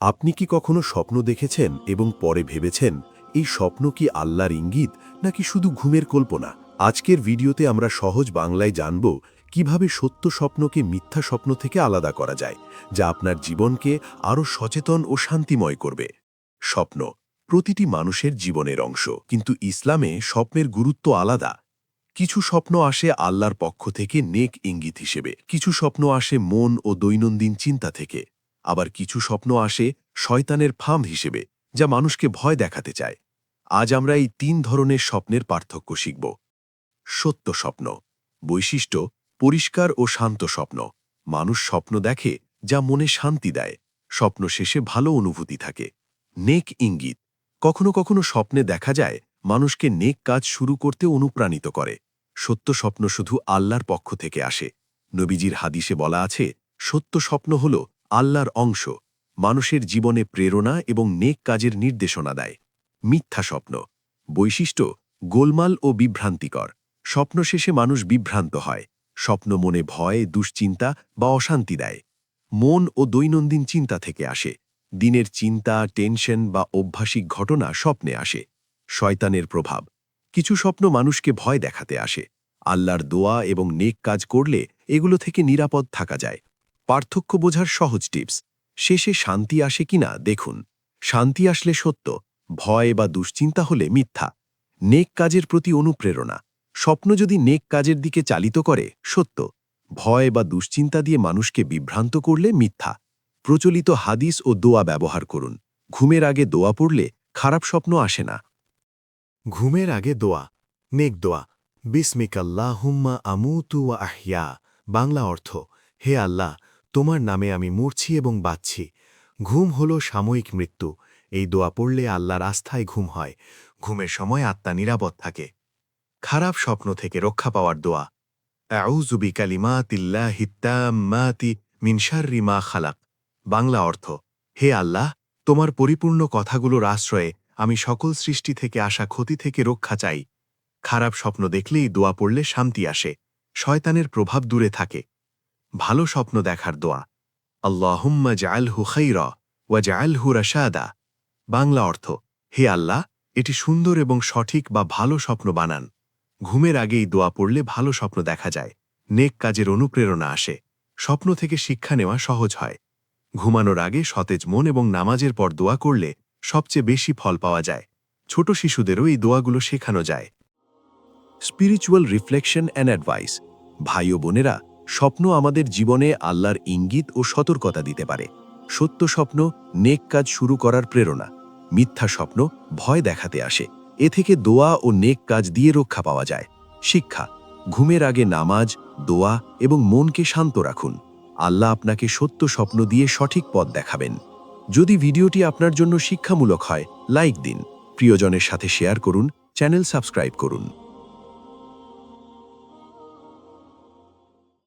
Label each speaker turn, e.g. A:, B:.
A: আপনি কি কখনো স্বপ্ন দেখেছেন এবং পরে ভেবেছেন, এই স্বপ্ন কি আল্লাহর ইঙ্গিত নাকি শুধু ঘুমের কল্পনা? আজকের ভিডিওতে আমরা সহজ বাংলায় জানব কীভাবে সত্য স্বপ্নকে মিথ্যা স্বপ্ন থেকে আলাদা করা যায়, যা আপনার জীবনকে আরও সচেতন ও শান্তিময় করবে। স্বপ্ন প্রতিটি মানুষের জীবনের অংশ, কিন্তু ইসলামে স্বপ্নের গুরুত্ব আলাদা। কিছু স্বপ্ন আসে আল্লাহর পক্ষ থেকে নেক ইঙ্গিত হিসেবে, কিছু স্বপ্ন আসে মন ও দৈনন্দিন চিন্তা থেকে। আবার কিছু স্বপ্ন আসে শয়তানের ফার্ম হিসেবে, যা মানুষকে ভয় দেখাতে চায়। আজ আমরা এই তিন ধরনের স্বপ্নের পার্থক্য শিখব। সত্য স্বপ্ন, বৈশিষ্ট্য, পরিষ্কার ও শান্ত স্বপ্ন। মানুষ স্বপ্ন দেখে যা মনে শান্তি দেয়। স্বপ্ন শেষে ভালো অনুভূতি থাকে। নেক ইঙ্গিত, কখনো কখনো স্বপ্নে দেখা যায় মানুষকে নেক কাজ শুরু করতে অনুপ্রাণিত করে। সত্য স্বপ্ন শুধু আল্লাহর পক্ষ থেকে আসে। নবীজির হাদিসে বলা আছে, সত্য স্বপ্ন হল আল্লাহর অংশ, মানুষের জীবনে প্রেরণা এবং নেক কাজের নির্দেশনা দেয়। মিথ্যা স্বপ্ন, বৈশিষ্ট্য, গোলমাল ও বিভ্রান্তিকর। স্বপ্ন শেষে মানুষ বিভ্রান্ত হয়, স্বপ্ন মনে ভয়, দুশ্চিন্তা বা অশান্তি দেয়। মন ও দৈনন্দিন চিন্তা থেকে আসে, দিনের চিন্তা, টেনশন বা অভ্যাসিক ঘটনা স্বপ্নে আসে। শয়তানের প্রভাব, কিছু স্বপ্ন মানুষকে ভয় দেখাতে আসে। আল্লাহর দোয়া এবং নেক কাজ করলে এগুলো থেকে নিরাপদ থাকা যায়। পার্থক্য বোঝার সহজ টিপস। শেষে শান্তি আসে কিনা দেখুন। শান্তি আসলে সত্য, ভয় বা দুশ্চিন্তা হলে মিথ্যা। নেক কাজের প্রতি অনুপ্রেরণা। স্বপ্ন যদি নেক কাজের দিকে চালিত করে, সত্য। ভয় বা দুশ্চিন্তা দিয়ে মানুষকে বিভ্রান্ত করলে মিথ্যা। প্রচলিত হাদিস ও দোয়া ব্যবহার করুন। ঘুমের আগে দোয়া পড়লে খারাপ স্বপ্ন আসে না।
B: ঘুমের আগে দোয়া, নেক দোয়া। বিসমিকাল্লাহুম্মা আমুতু ওয়া আহিয়া বাংলা অর্থ, হে আল্লাহ তোমার নামে আমি মরছি এবং বাঁচছি। ঘুম হল সাময়িক মৃত্যু। এই দোয়া পড়লে আল্লাহর আস্থায় ঘুম হয়। ঘুমের সময় আত্মা নিরাপদ থাকে। খারাপ স্বপ্ন থেকে রক্ষা পাওয়ার দোয়া। আউজুবি কালিমা তিল্লা হিত্তাম্মাতি মিনশার্রি মা খালাক। বাংলা অর্থ, হে আল্লাহ, তোমার পরিপূর্ণ কথাগুলোর আশ্রয়ে আমি সকল সৃষ্টি থেকে আসা ক্ষতি থেকে রক্ষা চাই। খারাপ স্বপ্ন দেখলেই দোয়া পড়লে শান্তি আসে। শয়তানের প্রভাব দূরে থাকে। ভালো স্বপ্ন দেখার দোয়া। আল্লাহুম্মা জাআলহু খৈর ওয়া জাআলহু রাশাদা। বাংলা অর্থ, হে আল্লাহ, এটি সুন্দর এবং সঠিক বা ভালো স্বপ্ন বানান। ঘুমের আগেই দোয়া পড়লে ভালো স্বপ্ন দেখা যায়। নেক কাজের অনুপ্রেরণা আসে। স্বপ্ন থেকে শিক্ষা নেওয়া সহজ হয়। ঘুমানোর আগে সতেজ মন এবং নামাজের পর দোয়া করলে সবচেয়ে বেশি ফল পাওয়া যায়। ছোট শিশুদেরও এই দোয়াগুলো শেখানো যায়।
A: Spiritual reflection and advice. ভাই ও বোনেরা স্বপ্ন আমাদের জীবনে আল্লাহর ইঙ্গিত ও সতর্কতা দিতে পারে। সত্য স্বপ্ন নেক কাজ শুরু করার প্রেরণা। মিথ্যা স্বপ্ন ভয় দেখাতে আসে। এ থেকে দোয়া ও নেক কাজ দিয়ে রক্ষা পাওয়া যায়। শিক্ষা, ঘুমের আগে নামাজ, দোয়া এবং মনকে শান্ত রাখুন। আল্লাহ আপনাকে সত্য স্বপ্ন দিয়ে সঠিক পথ দেখাবেন। যদি ভিডিওটি আপনার জন্য শিক্ষামূলক হয়, লাইক দিন। প্রিয়জনের সাথে শেয়ার করুন, চ্যানেল সাবস্ক্রাইব করুন।